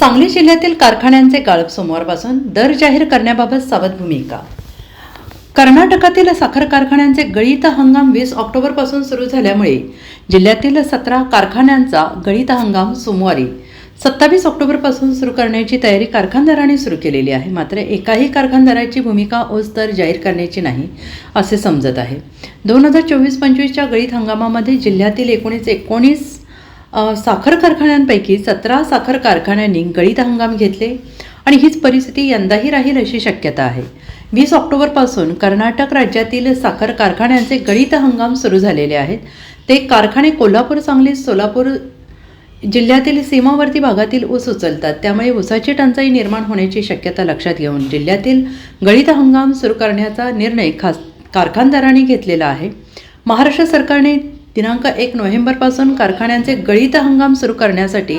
सांगली जिल्ह्यातील कारखान्यांचे गाळप सोमवारपासून दर जाहीर करण्याबाबत सावध भूमिका. कर्नाटकातील साखर कारखान्यांचे गळीत हंगाम वीस ऑक्टोबरपासून सुरू झाल्यामुळे जिल्ह्यातील सतरा कारखान्यांचा गळीत हंगाम सोमवारी सत्तावीस ऑक्टोबरपासून सुरू करण्याची तयारी कारखानदारांनी सुरू केलेली आहे. मात्र एकाही कारखानदाराची भूमिका ओस दर जाहीर करण्याची नाही असे समजत आहे. दोन हजार चोवीस पंचवीसच्या गळीत हंगामामध्ये जिल्ह्यातील एकोणीस एकोणीस साखर कारखान्यांपैकी सतरा साखर कारखान्यांनी गळीत हंगाम घेतले आणि हीच परिस्थिती यंदाही राहील अशी शक्यता आहे. वीस ऑक्टोबरपासून कर्नाटक राज्यातील साखर कारखान्यांचे गळीत हंगाम सुरू झालेले आहेत. ते कारखाने कोल्हापूर सांगली सोलापूर जिल्ह्यातील सीमावर्ती भागातील ऊस उचलतात. त्यामुळे ऊसाची टंचाई निर्माण होण्याची शक्यता लक्षात घेऊन जिल्ह्यातील गळीत हंगाम सुरू करण्याचा निर्णय खास कारखानदारांनी घेतलेला आहे. महाराष्ट्र सरकारने दिनांक एक नोव्हेंबरपासून कारखान्यांचे गळीत हंगाम सुरू करण्यासाठी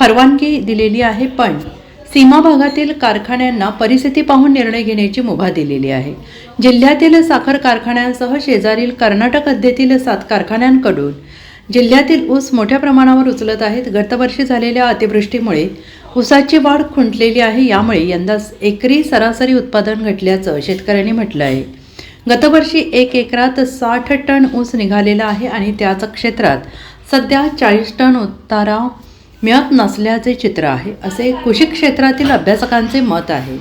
परवानगी दिलेली आहे पण सीमा भागातील कारखान्यांना परिस्थिती पाहून निर्णय घेण्याची मुभा दिलेली आहे. जिल्ह्यातील साखर कारखान्यांसह शेजारील कर्नाटक हद्दीतील सात कारखान्यांकडून जिल्ह्यातील ऊस मोठ्या प्रमाणावर उचलत आहेत. गतवर्षी झालेल्या अतिवृष्टीमुळे ऊसाची वाढ खुंटलेली आहे. यामुळे यंदा एकरी सरासरी उत्पादन घटल्याचं शेतकऱ्यांनी म्हटलं आहे. गतवर्षी एक एकरात साठ टन ऊस निघालेला आहे आणि त्याच क्षेत्रात सध्या चाळीस टन उतारा मिळत नसल्याचे चित्र आहे असे कृषी क्षेत्रातील अभ्यासकांचे मत आहे.